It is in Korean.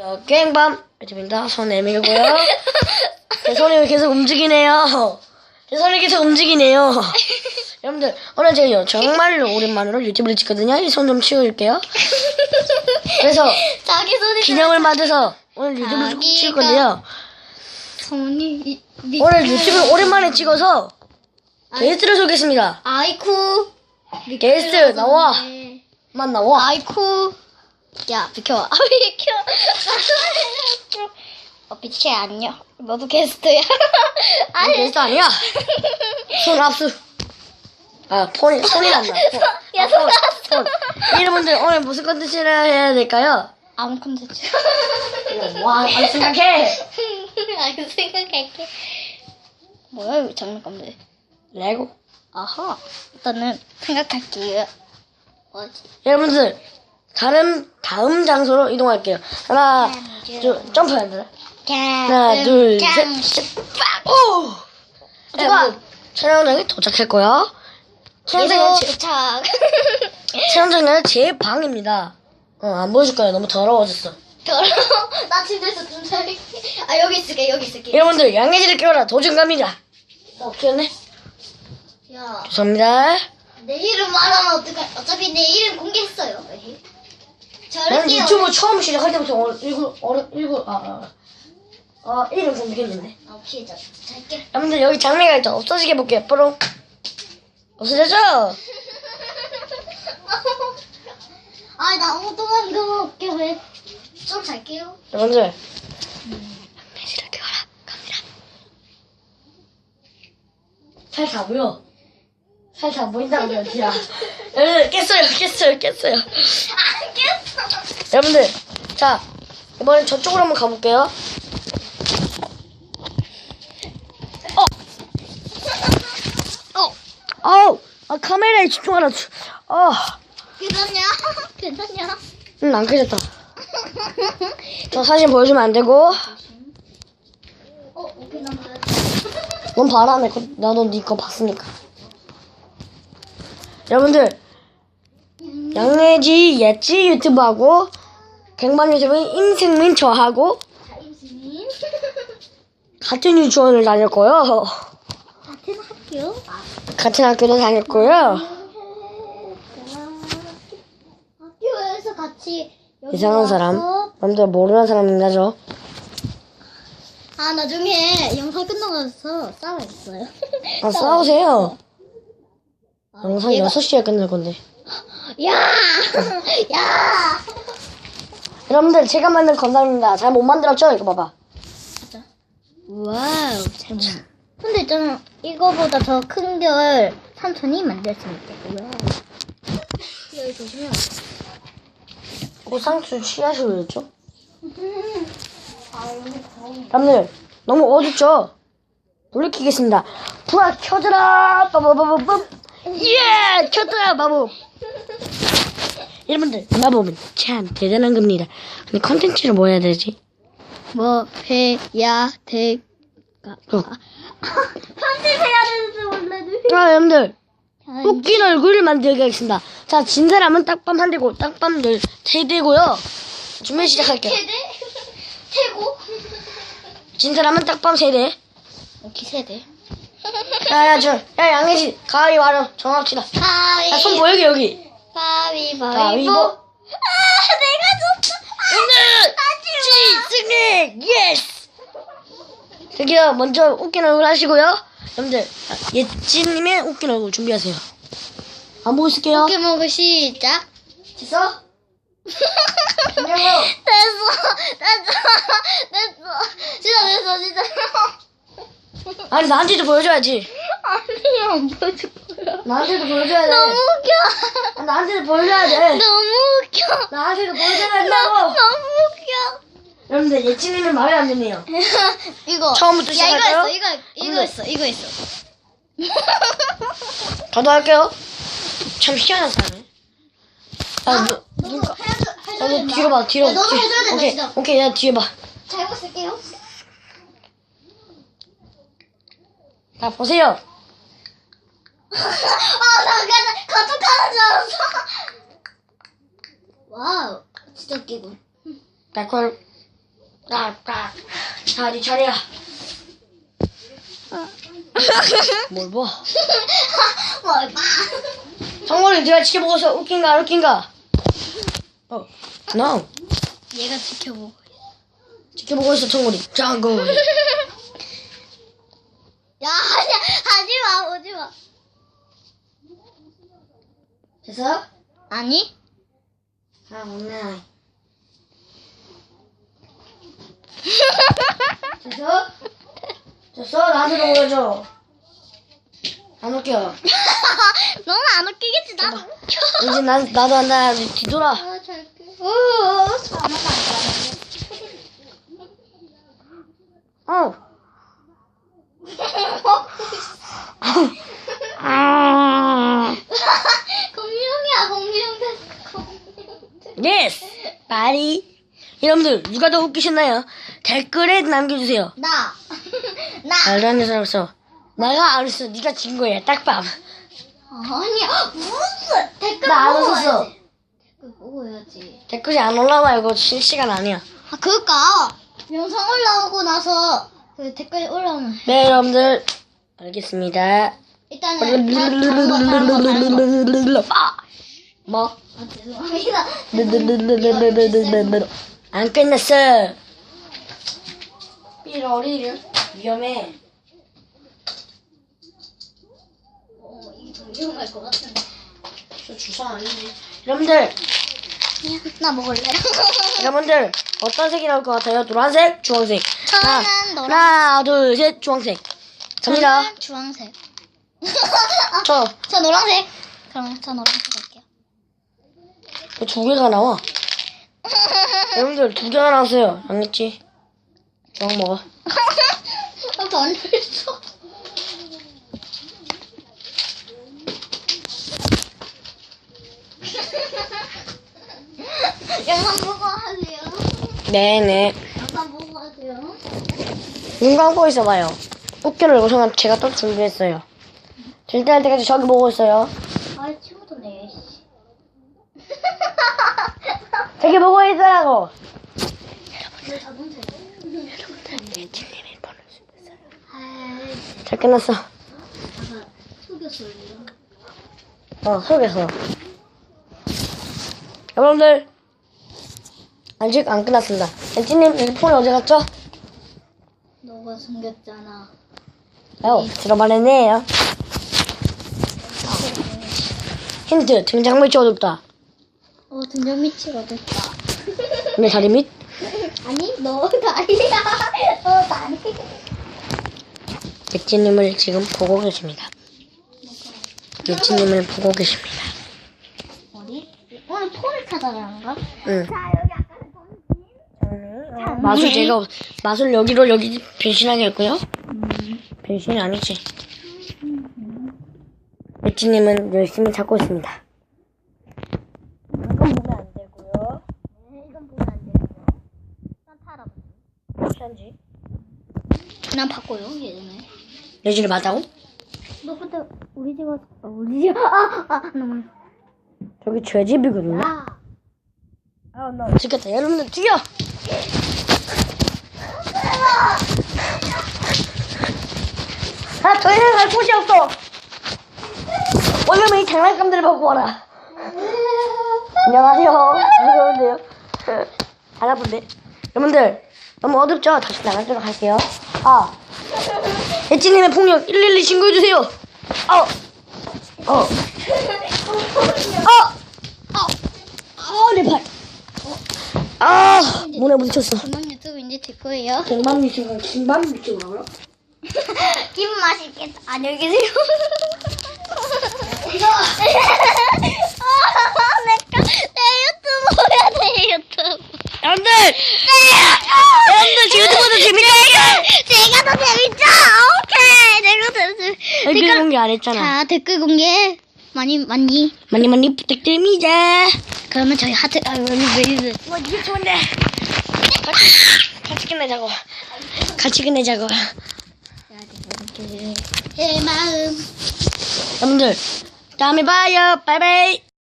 자, 깽밤 해줍니다. 손 내밀고요. 제 손이 계속 움직이네요. 제 손이 계속 움직이네요. 여러분들 오늘 제가 정말로 오랜만으로 유튜브를 찍거든요. 이 손 좀 치워줄게요. 그래서 자기 손이 기념을 만들어서 오늘 유튜브를 꼭 찍을 건데요. 손이 미- 오늘 유튜브 오랜만에 찍어서 게스트를 소개했습니다. 아이쿠 게스트 나와. 만 나와. 아이쿠 야 비켜 아 비켜 어 비켜 안녕 너도 게스트야 너 아니 게스트 아니야? 손 압수. 아, 폰이, 손이 난다. 폰. 야, 아, 손 폰, 폰. 여러분들 오늘 무슨 컨텐츠를 해야 될까요? 아무 콘텐츠 와, 안 생각해. 아이고 생각할게 뭐야 이거 장난감들 레고. 아하 일단은 생각할게요 뭐지 여러분들, 다른, 다음 장소로 이동할게요. 하나, 둘, 점프해야 돼. 하나, 둘, 셋. 오! 여러분, 촬영장에 도착했고요. 촬영장은 제, 도착 촬영장은 제 방입니다. 어, 안 보여줄 거예요. 너무 더러워졌어. 더러워 나 침대에서 좀 자릴게 아 여기 있을게 여기 있을게 여러분들, 양해지를 끼워라. 도중갑니다. 어, 귀엽네. 야 죄송합니다. 내 이름 말하면 어떡할 어차피 내 이름 공개했어요 저럴게요 유튜브 처음 시작할 때부터 어, 일구, 어려, 일구, 아, 아, 아, 이름 공개했는데. 아 오케이 자 잘게 여러분들, 여기 장미가 있죠? 없어지게 볼게요. 뽀롱. 없어졌죠? 아 나 엉뚱한 이거 없게 왜 좀 잘게요 여러분들. 양매지를 띄워라. 갑니다. 살다 보여. 살다 보인다고요, 디야. 여러분들, 깼어요, 깼어요, 깼어요. 여러분들, 자, 이번엔 저쪽으로 한번 가볼게요. 어! 어우! 아, 카메라에 집중하라. 어, 괜찮냐 괜찮냐 응, 안 켜졌다. 저 사진 보여주면 안 되고. 어 오케이 넌 봐라, 내 거, 나도 네 거 봤으니까. 여러분들, 양내지 예지 유튜브하고, 갱반 유튜브 인생민 저하고, 자 같은 유치원을 다녔고요. 같은 학교 아, 같은 학교도 다녔고요. 학교에서 같이 여기 이상한 사람. 와서 남들 모르는 사람입니다, 저. 아 나중에 영상 끝나가서 싸워있어요 아, 싸우세요. 아, 영상 얘가- 6시에 끝날 건데. 야! 야! 여러분들, 제가 만든 건담입니다. 잘 못 만들었죠? 이거 봐봐. 와우, 잘 근데 있잖아, 이거보다 더큰별 삼촌이 만들었으니까. 와우. 여기 보시면. 고상추 씨앗이 왜 있죠? 여러분들, 너무 어둡죠? 불을 켜겠습니다. 불아 켜져라! 빠바바바밤! 예! 켰다! 마법! 여러분들, 마법은 참 대단한 겁니다. 근데 컨텐츠를 뭐 해야 되지? 뭐, 배, 야, 대, 가. 어. 편집해야 되는지 원래는. 아, 여러분들, 웃긴 얼굴을 만들게 하겠습니다. 자, 진 사람은 딱밤 한 대고, 딱밤 열, 세 대고요. 준비 시작할게요. 세대? 태고? 진 사람은 딱밤 세 대. 오케이, 세 대. 야, 야, 저, 야, 양혜지, 가위 와로 정합시다. 가위. 야, 손 보여게, 여기. 가위바위보. 가위보. 아, 내가 졌어. 오늘 지승리 예스. 저기요, 먼저 웃긴 얼굴 하시고요. 여러분들, 예지님의 웃긴 얼굴 준비하세요. 안 보고 있을게요. 오케이, 먹을 시작. 됐어? 됐어, 됐어, 됐어. 진짜 됐어, 진짜. 아니, 나한테도 보여줘야지. 아니, 안 보여줄 거야. 나한테도 보여줘야 돼. 너무 웃겨. 아, 나한테도 보여줘야 돼. 너무 웃겨. 나한테도 보여줘야 너, 된다고. 너무 웃겨. 여러분들, 예지님은 말이 안 듣네요. 이거. 처음부터 야, 시작할까요? 이거 했어, 이거, 이거 했어, 이거 했어. 저도 할게요. 참 희한한 사람이네. 아, 너, 너도 누가? 해줘, 해줘야 야, 너 된다. 뒤로 봐, 뒤로. 야, 너도 뒤로. 해줘야 된다, 오케이, 진짜. 오케이, 야, 뒤에 봐. 잘못 쓸게요. 자, 보세요. 아, 나 가자, 가족하는 줄 알았어. 와우, 진짜 웃기고. 자, 그걸 깍깍. 자, 네 차례야. 뭘 봐? 뭘 봐? 정거리 네가 지켜보고 있어. 웃긴가 안 웃긴가? 어, no. 얘가 지켜보고. 지켜보고 있어, 정거리. 정거리. 야, 하지, 하지 마, 오지 마. 됐어? 아니? 아, 없네. 됐어? 됐어? 나한테 좀 보여줘. 안 웃겨. 너는 안 웃기겠지, 나도 웃겨. 이제 난, 나도 한다. 뒤돌아. 아, 잘게. 어, 아무도 안 어. 공룡이야, 공룡 됐어, 공룡. 예스! 바리. 여러분들, 누가 더 웃기셨나요? 댓글에 남겨주세요. 나. 나. 말도 안 되는 사람 없어. 내가 안 했어. 네가 진 거야. 딱밤. 아니야, 무슨 댓글 나 안 보고 웃었어. 해야지. 댓글 보고 해야지. 댓글이 안 올라와. 이거 실시간 아니야. 아, 그니까. 영상 올라오고 나서 그 댓글이 올라오면 해. 네, 여러분들. 알겠습니다. 일단은 다- 다른 거, 다른 거, 다른 거. 아! 뭐? 아, 죄송합니다. 안 끝났어. 삐러리를 위험해. 어, 이게 위험할 것 같은데. 저 주사 아니지. 여러분들, 나 먹을래. 여러분들 어떤 색이 나올 것 같아요? 노란색, 주황색. 하나, 저는 노란. 하나, 둘, 셋, 주황색. 갑니다. 저는 주황색. 저, 저 노란색. 그럼 저 노란색 할게요. 두 개가 나와. 여러분들 두 개가 나왔어요. 알겠지? 주황 먹어. 아, 반했어. 영상 보고 하세요. 네네. 영상 보고 하세요. 눈 감고 있어봐요. 웃겨를 우선 제가 또 준비했어요. 절대할 때까지 저기 보고 있어요. 아, 친구도네. 씨. 저기 보고 있으라고. 보는 수 있어요. 잘 끝났어. 어, 속에서. 여러분들, 아직 안 끝났습니다. 대진님, 이 폰이 어디 갔죠? 너가 숨겼잖아. 어, 들어말했네요. 힌트, 등장 밑이 어둡다. 어, 등장 밑이가 됐다. 내 다리 밑? 아니, 너 다리야. 너 다리. 대진님을 지금 보고 계십니다. 대진님을 보고 계십니다. 어디? 오늘 폰을 찾아가는가? 응. 자, 여기 아까 마술 제가 없- 마술 여기로 여기 변신하게 했고요. 변신이 아니지. 배치님은 열심히 찾고 있습니다. 이건 보면 안 되고요. 이건 보면 안 되고요. 난 타라. 무엇인지 난 바꿔요, 예전에. 내지를 맞다고? 너 그때 우리 집 왔어. 어, 우리 집. 아, 아, 너무. 저기 제 집이거든요. 아. 아, 나 죽겠다. 여러분들 뛰어! 아, 더 이상 갈 곳이 없어! 원래는 이 장난감들을 갖고 와라. 안녕하세요. 무서운데요? 안 아픈데? 여러분들, 너무 어둡죠? 다시 나가도록 할게요. 아, 엣지님의 폭력 112 신고해주세요. 어, 어, 어, 어, 어, 내 팔. 아, 문에 부딪혔어. 김만 유튜브 이제 될 거예요. 김밥 미치고, 김밥 미치고라고요? 김 맛있겠다. 안녕히 계세요. 아, 내 유튜브야 내 유튜브. 여러분들! 여러분들, 제 유튜브도 재밌게 제가 더 재밌죠? 오케이. 내가 더 재밌. 댓글 공개 안 했잖아. 자 댓글 공개 많이 많이. 많이 많이 부탁드립니다. 그러면 저희 하트 아 우리 메이드. 와, 이게 좋은데. 같이, 같이 끝내자고. 같이 끝내자고. 제 마음. 여러분들, 다음에 봐요. 바이바이.